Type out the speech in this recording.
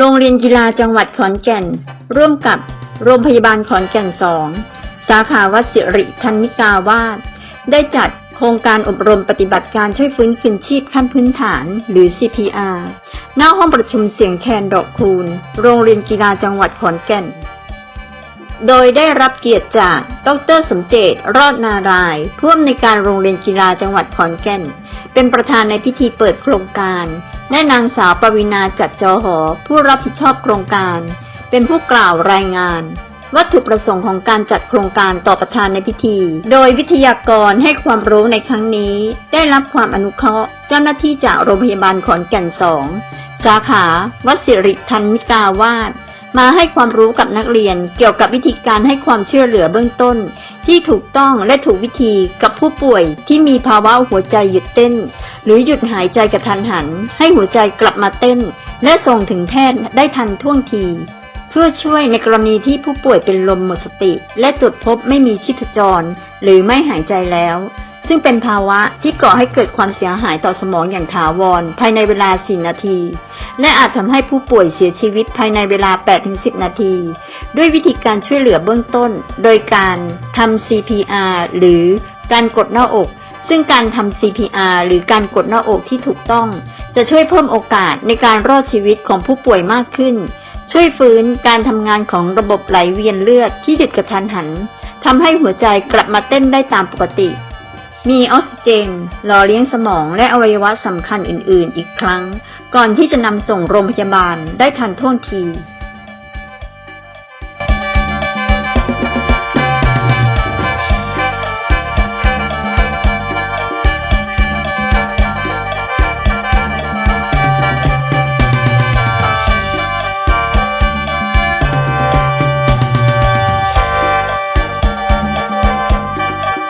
โรงเรียนกีฬาจังหวัดขอนแก่น ร่วมกับโรงพยาบาลขอนแก่นสองสาขาวัดสิริธรรมิกาวาสได้จัดโครงการอบรมปฏิบัติการช่วยฟื้นคืนชีพขั้นพื้นฐาน หรือ CPR หน้าห้องประชุมเสียงแคนดอกคูณ โรงเรียนกีฬาจังหวัดขอนแก่น โดยได้รับเกียรติจากดรสมเจตรอดนารายผู้อำนวยการโรงเรียนกีฬาจังหวัดขอนแก่น เป็นประธานในพิธีเปิดโครงการ และนางสาวปวินาจัดจอหอ ผู้รับผิดชอบโครงการ เป็นผู้กล่าวรายงาน วัตถุประสงค์ของการจัดโครงการต่อประธานในพิธี โดยวิทยากรให้ความรู้ในครั้งนี้ ได้รับความอนุเคราะห์ เจ้าหน้าที่จากโรงพยาบาลขอนแก่นสองสาขาวัดสิริทันมิกาวาสมาให้ความรู้กับนักเรียนเกี่ยวกับวิธีการให้ความช่วยเหลือเบื้องต้น ที่ถูกต้องและถูกวิธีกับผู้ป่วยที่มีภาวะหัวใจหยุดเต้น หรือหยุดหายใจกระทันหัน ให้หัวใจกลับมาเต้น และส่งถึงแพทย์ได้ทันท่วงที เพื่อช่วยในกรณีที่ผู้ป่วยเป็นลมหมดสติ และตรวจพบไม่มีชีพจร หรือไม่หายใจแล้ว ซึ่งเป็นภาวะที่ก่อให้เกิดความเสียหายต่อสมองอย่างถาวร ภายในเวลา 4 นาที และอาจทำให้ผู้ป่วยเสียชีวิตภายในเวลา 8-10 นาที ด้วยวิธีการช่วยเหลือเบื้องต้น โดยการทำ CPR หรือการกดหน้าอก ซึ่งการทำ CPR หรือการกดหน้าอกที่ถูกต้อง จะช่วยเพิ่มโอกาสในการรอดชีวิตของผู้ป่วยมากขึ้น ช่วยฟื้นการทำงานของระบบไหลเวียนเลือดที่หยุดกระทันหันทำให้หัวใจกลับมาเต้นได้ตามปกติ มีออกซิเจนหล่อเลี้ยงสมองและอวัยวะสำคัญอื่น ๆ อีกครั้ง ก่อนที่จะนำส่งโรงพยาบาลได้ทันท่วงที